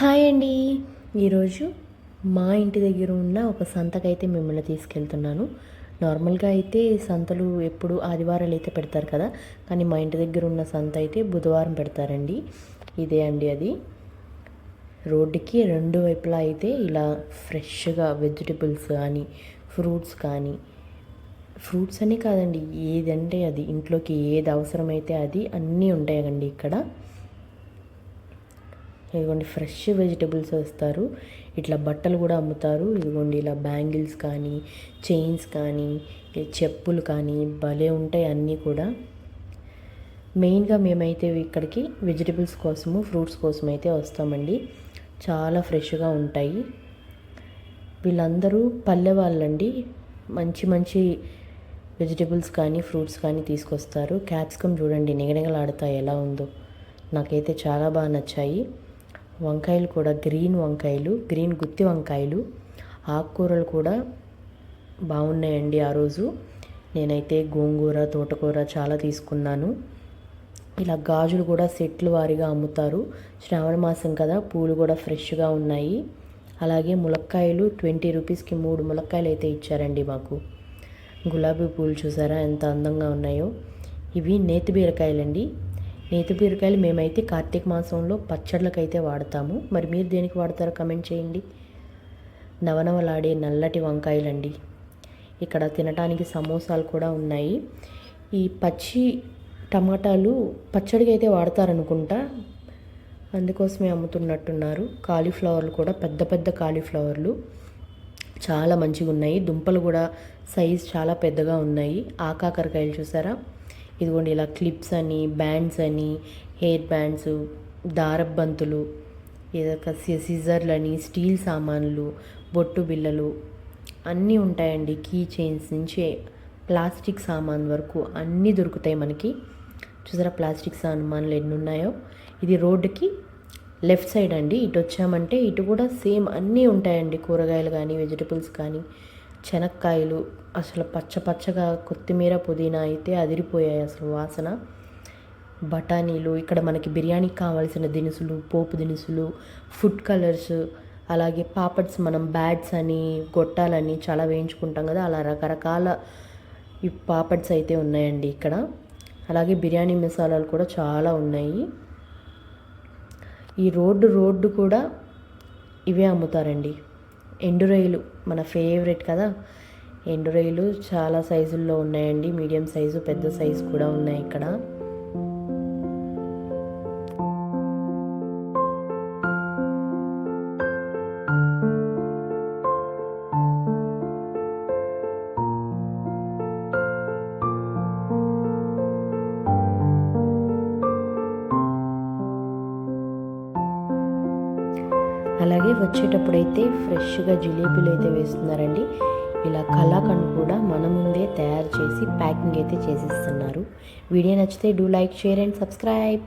Hi అండి. ఈరోజు మా ఇంటి దగ్గర ఉన్న ఒక సంతకైతే మిమ్మల్ని తీసుకెళ్తున్నాను. నార్మల్గా అయితే సంతలు ఎప్పుడు ఆదివారాలు అయితే పెడతారు కదా కానీ మా ఇంటి దగ్గర ఉన్న సంత అయితే బుధవారం పెడతారండి. ఇదే అండి అది. రోడ్డుకి రెండు వైపులా అయితే ఇలా ఫ్రెష్గా వెజిటబుల్స్ కానీ ఫ్రూట్స్ కానీ ఫ్రూట్స్ అని కాదండి ఏదంటే అది ఇంట్లోకి ఏది అవసరమైతే అది అన్నీ ఉంటాయండి ఇక్కడ. ఇదిగోండి ఫ్రెష్ వెజిటబుల్స్ వస్తారు. ఇట్లా బట్టలు కూడా అమ్ముతారు. ఇదిగోండి ఇలా బ్యాంగిల్స్ కానీ చైన్స్ కానీ చెప్పులు కానీ భలే ఉంటాయి అన్నీ కూడా. మెయిన్గా మేమైతే ఇక్కడికి వెజిటబుల్స్ కోసము ఫ్రూట్స్ కోసం అయితే వస్తామండి. చాలా ఫ్రెష్గా ఉంటాయి. వీళ్ళందరూ పల్లె వాళ్ళండి. మంచి మంచి వెజిటబుల్స్ కానీ ఫ్రూట్స్ కానీ తీసుకొస్తారు. క్యాప్సికమ్ చూడండి నిగనిగలాడుతాయి ఎలా ఉందో. నాకైతే చాలా బాగా నచ్చాయి. వంకాయలు కూడా గ్రీన్ వంకాయలు గ్రీన్ గుత్తి వంకాయలు. ఆకుకూరలు కూడా బాగున్నాయండి ఆ రోజు. నేనైతే గోంగూర తోటకూర చాలా తీసుకున్నాను. ఇలా గాజులు కూడా సెట్లు వారీగా అమ్ముతారు. శ్రావణ మాసం కదా పూలు కూడా ఫ్రెష్గా ఉన్నాయి. అలాగే ములక్కాయలు ట్వంటీ రూపీస్కి మూడు ములక్కాయలు అయితే ఇచ్చారండి మాకు. గులాబీ పూలు చూసారా ఎంత అందంగా ఉన్నాయో. ఇవి నేతి బీరకాయలండి. నేతి బీరకాయలు మేమైతే కార్తీక మాసంలో పచ్చళ్ళకైతే వాడతాము. మరి మీరు దేనికి వాడతారో కమెంట్ చేయండి. నవనవలాడే నల్లటి వంకాయలండి. ఇక్కడ తినటానికి సమోసాలు కూడా ఉన్నాయి. ఈ పచ్చి టమాటాలు పచ్చడికి అయితే వాడతారనుకుంటా. అందుకోసమే అమ్ముతున్నట్టున్నారు. కాలీఫ్లవర్లు కూడా పెద్ద పెద్ద కాలీఫ్లవర్లు. చాలా మంచిగా ఉన్నాయి దుంపలు కూడా సైజ్ చాలా పెద్దగా ఉన్నాయి. ఆకాకరకాయలు చూసారా? ఇదిగోండి ఇలా క్లిప్స్ అని బ్యాండ్స్ అని హెయిర్ బ్యాండ్స్ దారబంతులు ఏదొక సిజర్లు అని స్టీల్ సామాన్లు బొట్టు బిళ్ళలు అన్నీ ఉంటాయండి కీ చైన్స్ నుంచి. ప్లాస్టిక్ సామాన్ వరకు అన్నీ దొరుకుతాయి మనకి. చూసారా ప్లాస్టిక్ సామాన్లు ఎన్ని ఉన్నాయో ఇది రోడ్డుకి లెఫ్ట్ సైడ్ అండి. ఇటు వచ్చామంటే ఇటు కూడా సేమ్ అన్నీ ఉంటాయండి. కూరగాయలు కానీ వెజిటబుల్స్ కానీ. శనక్కాయలు అసలు పచ్చ పచ్చగా కొత్తిమీర పుదీనా అయితే అదిరిపోయాయి అసలు వాసన. బఠానీలు ఇక్కడ మనకి బిర్యానీకి కావాల్సిన దినుసులు పోపు దినుసులు ఫుడ్ కలర్స్ అలాగే పాపడ్స్ మనం బ్యాడ్స్ అని గొట్టాలని చాలా వేయించుకుంటాం కదా అలా రకరకాల ఈ పాపడ్స్ అయితే ఉన్నాయండి ఇక్కడ. అలాగే బిర్యానీ మసాలాలు కూడా చాలా ఉన్నాయి. ఈ రోడ్డు రోడ్డు కూడా ఇవే అమ్ముతారండి. ఎండు రొయ్యలు మన ఫేవరెట్ కదా. ఎండు రొయ్యలు చాలా సైజుల్లో ఉన్నాయండి. మీడియం సైజు పెద్ద సైజు కూడా ఉన్నాయి ఇక్కడ. అలాగే వచ్చేటప్పుడైతే ఫ్రెష్గా జిలేబీలు అయితే వేస్తున్నారండి. ఇలా కళాకండ్ కూడా మన ముందే తయారు చేసి ప్యాకింగ్ అయితే చేసిస్తున్నారు. వీడియో నచ్చితే do like share and subscribe.